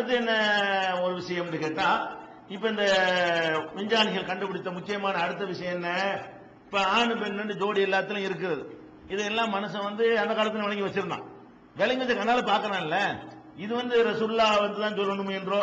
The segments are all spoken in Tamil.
அடுத்து என்ன ஒரு விஷயம்னு கேட்டா இப்ப இந்த விஞ்ஞானிகள் கண்டுபிடித்த முக்கியமான அடுத்த விஷயம் என்ன? இப்ப ஆணு பெண்ணு ஜோடி எல்லாத்திலும் இருக்குது. இதெல்லாம் மனுஷன் வந்து அந்த காலத்துல வழங்கி வச்சிருந்தான். விளங்கி வச்ச கண்ணால பாக்குறான்ல இது வந்து ரசுல்லா வந்து தான் சொல்லணும் என்றோ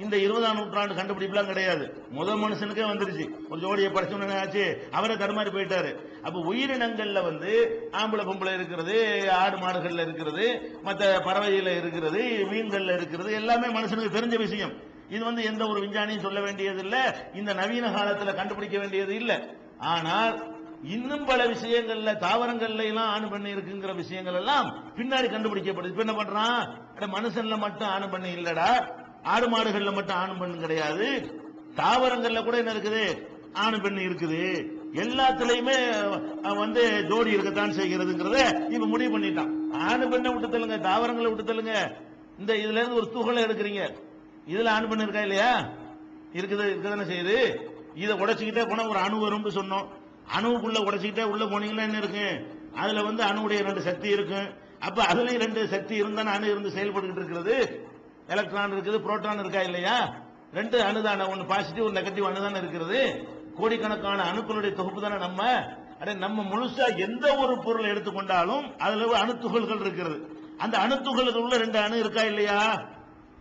இந்த இருபதாம் நூற்றாண்டு கண்டுபிடிப்புலாம் கிடையாது. முதல் மனுஷனுக்கே வந்துருச்சு. ஒரு ஜோடியை படிச்சோன்னு ஆச்சு. அவரே தடுமாறி போயிட்டாரு. அப்ப உயிரினங்கள்ல வந்து ஆம்பளை பொம்பளை இருக்கிறது ஆடு மாடுகள்ல இருக்கிறது மற்ற பறவையில இருக்கிறது மீன்கள்ல இருக்கிறது எல்லாமே மனுஷனுக்கு தெரிஞ்ச விஷயம். இது வந்து எந்த ஒரு விஞ்ஞானியும் சொல்ல வேண்டியது இல்ல இந்த நவீன காலத்துல கண்டுபிடிக்க வேண்டியது இல்ல. ஆனால் இன்னும் பல விஷயங்கள்ல தாவரங்கள்ல எல்லாம் ஆணு பண்ணி இருக்குங்கிற விஷயங்கள் எல்லாம் பின்னாடி கண்டுபிடிக்கப்படுது. இப்ப என்ன பண்றான்? மனுஷன்ல மட்டும் ஆணு பண்ணி இல்லடா. ஆடு மாடுகள்ல மட்டும் ஆணும் பெண் கிடையாது. தாவரங்கள்ல கூட என்ன இருக்குது? ஆணு பெண் இருக்குது. எல்லாத்துலயுமே வந்து ஜோடி இருக்கத்தான் செய்கிறதுங்கிறத இப்ப முடிவு பண்ணிட்டான். ஆணு பெண்ணை விட்டு தள்ளுங்க தாவரங்களை விட்டு தள்ளுங்க. இந்த இதுல இருந்து ஒரு துகளை எடுக்கிறீங்க. இதுல ஆண் பெண் இருக்கா இல்லையா? இருக்குது இருக்குதானே செய்யுது. இதை உடைச்சுக்கிட்டே போனா ஒரு அணு வரும்னு சொன்னோம். அணுவுக்குள்ள உடைச்சுக்கிட்டே உள்ள போனீங்கன்னா என்ன இருக்கு? அதுல வந்து அணுவுடைய ரெண்டு சக்தி இருக்கும். அப்ப அதுலயும் ரெண்டு சக்தி இருந்தா அணு இருந்து செயல்பட்டு இருக்கிறது. எலக்ட்ரான் இருக்குது புரோட்டான் இருக்கா இல்லையா? ரெண்டு அணுதான ஒன்று பாசிட்டிவ் ஒரு நெகட்டிவ் அணுதான இருக்கிறது கோடிக்கணக்கான அணுக்களுடைய தொகுப்பு தானே நம்ம? அட நம்ம முழுசா எந்த ஒரு பொருளை எடுத்துக்கொண்டாலும் அதுல அணுத்துகள்கள் இருக்கிறது அந்த அணுத்துகளுக்கு உள்ள ரெண்டு அணு இருக்கா இல்லையா?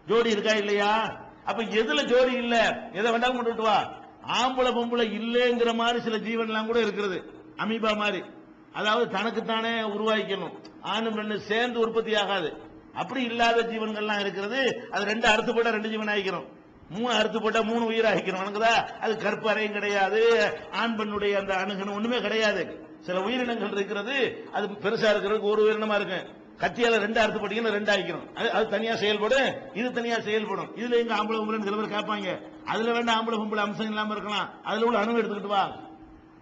ஜோடி இருக்கா இல்லையா? அப்ப எதுல ஜோடி இல்ல? எதை வேண்டாம் கொண்டுட்டு வா. ஆம்பளை பொம்பளை இல்லைங்கிற மாதிரி சில ஜீவன்லாம் கூட இருக்கிறது அமீபா மாதிரி. அதாவது தனக்குத்தானே உருவாக்கணும் ஆணும் பெண்ணு சேர்ந்து உற்பத்தி ஆகாது. அப்படி இல்லாத ஜீவன்கள்லாம் இருக்கிறது. அது ரெண்டு அறுத்து போட்டா ரெண்டு ஜீவன் ஆகிக்கிறோம் மூணு அறுத்து போட்டா மூணு உயிர் ஆகிக்கிறோம் வணங்குதா அது கற்பறையும் கிடையாது. ஆண் பெண்ணுடைய அந்த அணுகணும் ஒண்ணுமே கிடையாது. சில உயிரினங்கள் இருக்கிறது. அது பெருசா இருக்கிறதுக்கு ஒரு உயிரினமா இருக்கும். கத்தியால ரெண்டு அறுத்து போட்டீங்கன்னா ரெண்டு ஆகிக்கிறோம் அது அது தனியா செயல்படும். இது தனியா செயல்படும். இதுல எங்க ஆம்பளை பொம்பளை சில பேர் கேட்பாங்க. அதுல வேண்டாம் ஆம்பளை பொம்பளை அம்சம் இல்லாம இருக்கலாம். அதுல உள்ள அணுவை எடுத்துக்கிட்டு வா.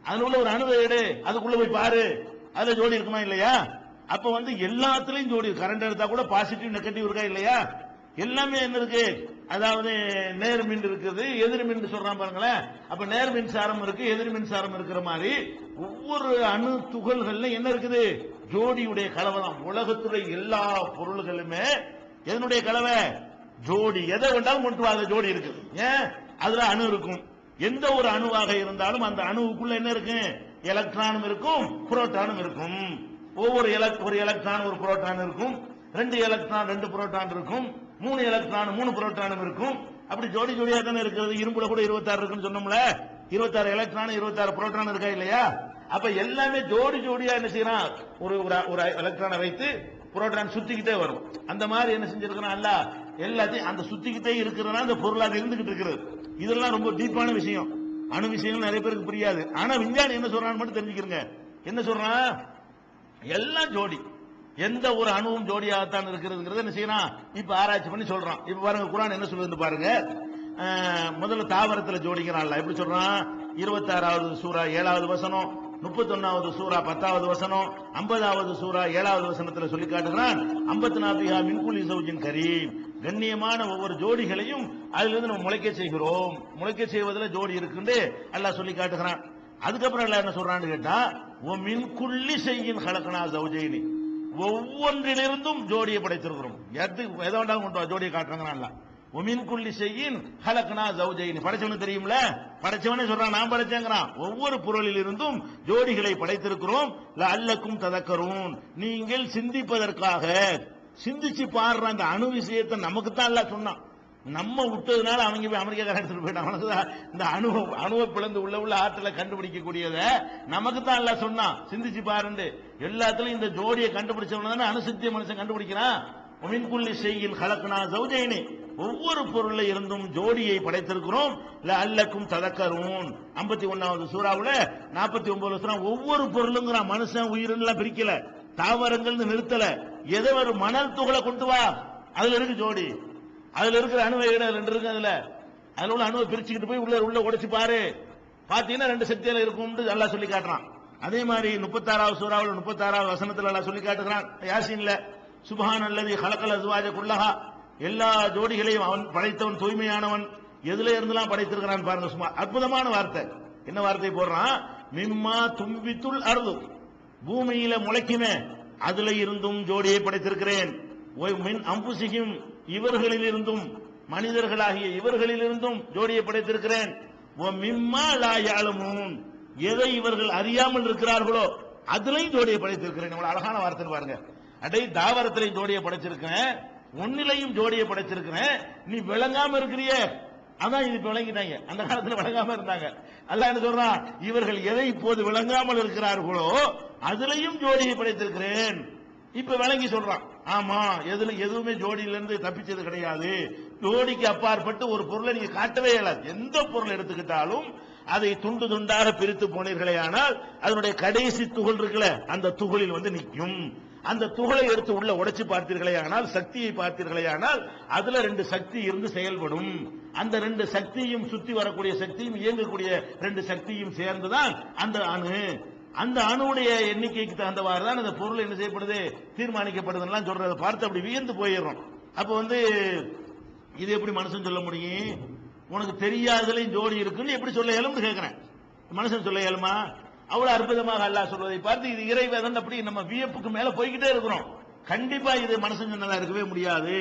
அதுல உள்ள ஒரு அணுவை எடு. அதுக்குள்ள போய் பாரு. அதுல ஜோடி இருக்குமா இல்லையா? அப்ப வந்து எல்லாத்துலயும் ஜோடி கரண்ட் எடுத்தா கூட பாசிட்டிவ் நெகட்டிவ் இருக்கா இல்லையா? எல்லாமே என்ன இருக்கு? அதாவது நேர் மின் இருக்குது எதிர் மின் சொல்றான் பாருங்களேன். அப்ப நேர் மின்சாரம் இருக்கு எதிர் மின்சாரம் இருக்கிற மாதிரி ஒவ்வொரு அணு துகள்கள்ல என்ன இருக்குது? ஜோடியுடைய கலவை தான். உலகத்துடைய எல்லா பொருள்களுமே எதனுடைய கலவை? ஜோடி. எதை வேண்டாலும் கொண்டு அதுல ஜோடி இருக்குது ஏன்? அதுல அணு இருக்கும். எந்த ஒரு அணுவாக இருந்தாலும் அந்த அணுவுக்குள்ள என்ன இருக்கு எலக்ட்ரானும் இருக்கும் புரோட்டானும் இருக்கும். ஒவ்வொரு எலக் ஒரு எலக்ட்ரான் ஒரு புரோட்டான் இருக்கும். ரெண்டு எலக்ட்ரான் ரெண்டு புரோட்டான் இருக்கும். மூணு எலக்ட்ரான் மூணு புரோட்டானும் இருக்கும். அப்படி ஜோடி ஜோடியா தானே இருக்கிறது. இரும்புல கூட இருபத்தாறு இருக்குன்னு சொன்னோம்ல. இருபத்தாறு எலக்ட்ரான் இருபத்தாறு புரோட்டான் இருக்கா இல்லையா? அப்ப எல்லாமே ஜோடி ஜோடியா என்ன செய்யறான்? ஒரு ஒரு- ஒரு எலக்ட்ரானை வைத்து புரோட்டான் சுத்திக்கிட்டே வரும். அந்த மாதிரி என்ன செஞ்சிருக்கிறான்? அல்ல எல்லாத்தையும் அந்த சுத்திக்கிட்டே இருக்கிறனா அந்த பொருளாக இருந்துகிட்டு இருக்கிறது. இதெல்லாம் ரொம்ப டீப்பான விஷயம். அணு விஷயங்கள் நிறைய பேருக்கு புரியாது. ஆனா விஞ்ஞானி என்ன சொல்றான்னு மட்டும் தெரிஞ்சுக்கிறங்க என்ன சொல்றான்? எல்லாம் ஜோடி. எந்த ஒரு அணுவும் ஜோடியாகத்தான் இருக்கிறதுங்கிறத என்ன செய்யணும் இப்ப ஆராய்ச்சி பண்ணி சொல்றான். இப்ப பாருங்க குரான் என்ன சொல்லுது பாருங்க. முதல்ல தாவரத்துல ஜோடிக்கிறான்ல. எப்படி சொல்றான்? இருபத்தாறாவது சூறா ஏழாவது வசனம். முப்பத்தொன்னாவது சூறா பத்தாவது வசனம். ஐம்பதாவது சூறா ஏழாவது வசனத்துல சொல்லி காட்டுகிறான். ஐம்பத்தி நாபிகா மின்குலி சௌஜின் கரீம். கண்ணியமான ஒவ்வொரு ஜோடிகளையும் அதிலிருந்து நம்ம முளைக்க செய்கிறோம். முளைக்க செய்வதில் ஜோடி இருக்குன்னு அல்லாஹ் சொல்லி காட்டுகிறான். அதுக்கப்புறம் எல்லாம் என்ன சொல்றான்னு கேட்டா மின் குள்ளி செய்யின் கலக்கனா சௌஜயினி ஒவ்வொன்றிலிருந்தும் ஜோடியை படைத்திருக்கிறோம். எது எதை வேண்டாம் கொண்டு வா, ஜோடியை காட்டுறாங்க ஒமின் குள்ளி செய்யின் ஹலக்னா ஜௌஜைனி படைச்சவனு தெரியும்ல? படைச்சவனே சொல்றான் நான் படைச்சேங்கிறான். ஒவ்வொரு பொருளில் இருந்தும் ஜோடிகளை படைத்திருக்கிறோம். அல்லக்கும் ததக்கரும் நீங்கள் சிந்திப்பதற்காக சிந்திச்சு பாடுற அந்த அணு விஷயத்தை நமக்கு தான் எல்லாம் சொன்னான். நம்ம விட்டதுனால அவங்க போய் அமெரிக்கா எடுத்துட்டு போயிட்டான். தான் இந்த அணு அணுவ பிளந்து உள்ள உள்ள ஆற்றலை கண்டுபிடிக்கக்கூடியத நமக்கு தான் எல்லாம் சொன்னான். சிந்திச்சு பாருண்டு. எல்லாத்துலயும் இந்த ஜோடியை கண்டுபிடிச்சவன தானே அணுசக்திய மனுஷன் கண்டுபிடிக்கிறான். மின்குள்ளி செய்யின் கலக்குனா சௌஜயினி ஒவ்வொரு பொருள்ல இருந்தும் ஜோடியை படைத்திருக்கிறோம். அல்லக்கும் ததக்கரும் ஐம்பத்தி ஒன்னாவது சூறாவுல நாற்பத்தி ஒன்பது வருஷம் ஒவ்வொரு பொருளுங்கிறான் மனுஷன் உயிரெல்லாம் பிரிக்கல. தாவரங்கள் நிறுத்தல. எதை ஒரு மணல் துகளை கொண்டு வா. அதுல இருக்கு ஜோடி. அதுல இருக்கிற அணுவை இடம் ரெண்டு இருக்கு அதுல. அதுல உள்ள அணுவை பிரிச்சுக்கிட்டு போய் உள்ள உள்ள உடைச்சு பாரு. பாத்தீங்கன்னா ரெண்டு சக்தியில இருக்கும் நல்லா சொல்லி காட்டுறான். அதே மாதிரி முப்பத்தாறாவது சூறாவில் முப்பத்தாறாவது வசனத்துல எல்லாம் சொல்லி காட்டுகிறான். யாசின்ல சுபஹான் அல்லது ஹலக்கல் அசுவாஜ குல்லஹா. எல்லா ஜோடிகளையும் அவன் படைத்தவன் தூய்மையானவன். எதுல இருந்தெல்லாம் படைத்திருக்கிறான் பாருங்க சும்மா அற்புதமான வார்த்தை. என்ன வார்த்தை போடுறான்? மிம்மா தும்பித்துள் அருது. பூமியில முளைக்குமே அதுல இருந்தும் ஜோடியை படைத்திருக்கிறேன். மின் அம்புசிகும் இவர்களிலிருந்தும் மனிதர்களாகிய இவர்களிலிருந்தும் ஜோடியை படைத்திருக்கிறேன். எதை இவர்கள் அறியாமல் இருக்கிறார்களோ அதிலையும் ஜோடியை படைத்திருக்கிறேன். அழகான வார்த்தை பாருங்க. அடை தாவரத்திலையும் ஜோடியை படைச்சிருக்கிறேன். ஒன்னிலையும் ஜோடியை படைச்சிருக்கிறேன். நீ விளங்காம இருக்கிறியே. அதான் இது விளங்கிட்டாங்க அந்த காலத்தில் விளங்காம இருந்தாங்க. அல்ல என்ன சொல்றான்? இவர்கள் எதை இப்போது விளங்காமல் இருக்கிறார்களோ அதுலையும் ஜோடியை படைத்திருக்கிறேன். இப்ப விளங்கி சொல்றான். ஆமா எதுல எதுவுமே ஜோடியிலிருந்து தப்பிச்சது கிடையாது. ஜோடிக்கு அப்பாற்பட்டு ஒரு பொருளை நீங்க காட்டவே இயலாது. எந்த பொருள் எடுத்துக்கிட்டாலும் அதை துண்டு துண்டாக பிரித்து போனீர்களே ஆனால் அதனுடைய கடைசி துகள் இருக்குல்ல அந்த துகளில் வந்து நிற்கும். அந்த துகளை எடுத்து உள்ள உடைச்சு பார்த்தீர்களே ஆனால் சக்தியை பார்த்தீர்களே ஆனால் அதுல ரெண்டு சக்தி இருந்து செயல்படும். அந்த ரெண்டு சக்தியும் சுத்தி வரக்கூடிய சக்தியும் இயங்கக்கூடிய ரெண்டு சக்தியும் சேர்ந்துதான் அந்த அணு அந்த அணுடைய எண்ணிக்கைக்கு தகுந்தவாறு தான் அந்த பொருள் என்ன செய்யப்படுது தீர்மானிக்கப்படுதுலாம் சொல்றத பார்த்து அப்படி வியந்து போயிடுறோம். அப்ப வந்து இது எப்படி மனுஷன் சொல்ல முடியும்? உனக்கு தெரியாதலையும் ஜோடி இருக்குன்னு எப்படி சொல்ல இயலும்னு கேட்கிறேன் மனுஷன் சொல்ல இயலுமா? அவ்வளவு அற்புதமாக அல்லா சொல்வதை பார்த்து இது இறைவேதன் அப்படி நம்ம வியப்புக்கு மேல போய்கிட்டே இருக்கிறோம். கண்டிப்பா இது மனுஷன் சொன்னதா இருக்கவே முடியாது.